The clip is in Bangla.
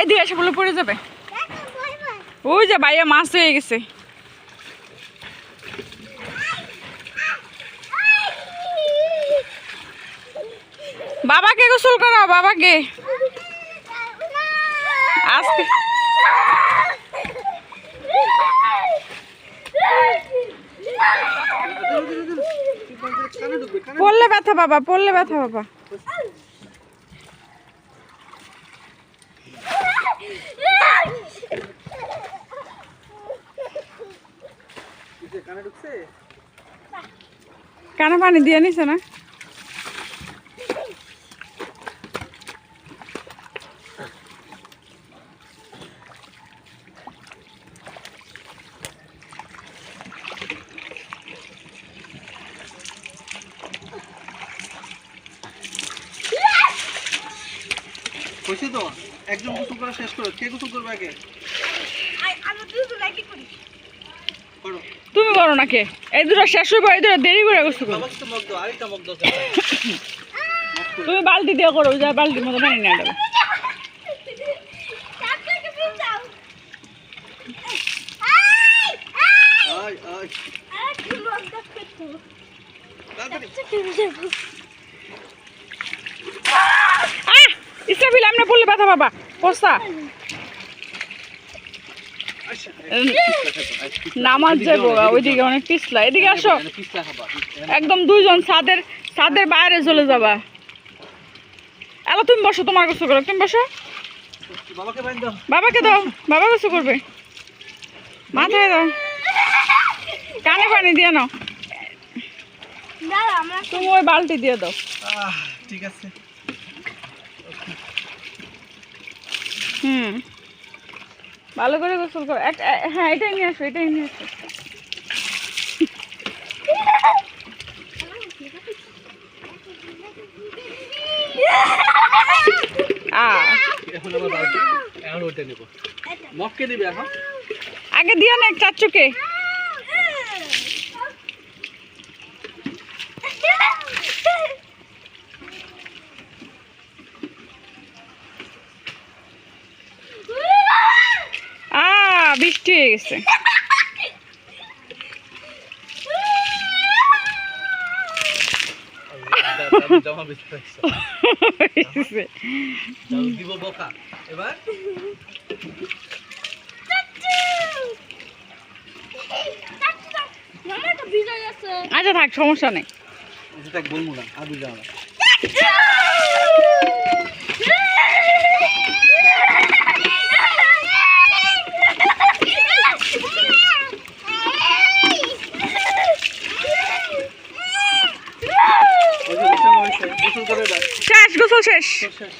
এইদিকে এসে বলে পড়ে যাবে। ওই যে ভাইয়া মাছ হয়ে গেছে। বাবাকে গোসল করাও, বাবাকে। আজকে পড়লে ব্যথা বাবা, পড়লে ব্যথা বাবা। কানে পানি দিয়ে নিছে না? হয়েছে তো? একজন গোসল করা শেষ করো। কে গোসল করবে আগে? করো। তুমি করো না কে? এই দুটো শেষ হইব এই দুটো দেরি করে গোসল করো। বাবাকে তো মগ দাও আরেকটা মগ দাও তুমি বালতি দিয়ে করো যা বালতির মতো পানি নিয়ে আয় তাড়াতাড়ি। আহ ইসরাফিল আমরা পড়লে ব্যথা বাবা। পস্তা আচ্ছা নামাজ যাব ওইদিকে অনেক পিছলা। এদিকে আসো। একদম দুইজন ছাদের ছাদের বাইরে চলে যাবা। এলো তুমি বসো তোমার গোসল করো। তুমি বসো। বাবাকে দাও। বাবাকে দাও। বাবা গোসল করবে। মাথায় দাও। কানে পানি দিয়ে নাও। তুমি ওই বালতি দিয়ে দাও। ঠিক আছে। হুম। ভালো করে গোসল করো। হ্যাঁ এটাই নিয়ে আসো এটাই নিয়ে আসো। আগে দিও না এক বৃষ্টি হয়ে গেছে। আচ্ছা থাক সমস্যা নেই। এটা বলব না আদু যাও না ওই যে বিছানা হয়েছে গোসল করে দাও শেষ গোসল শেষ শেষ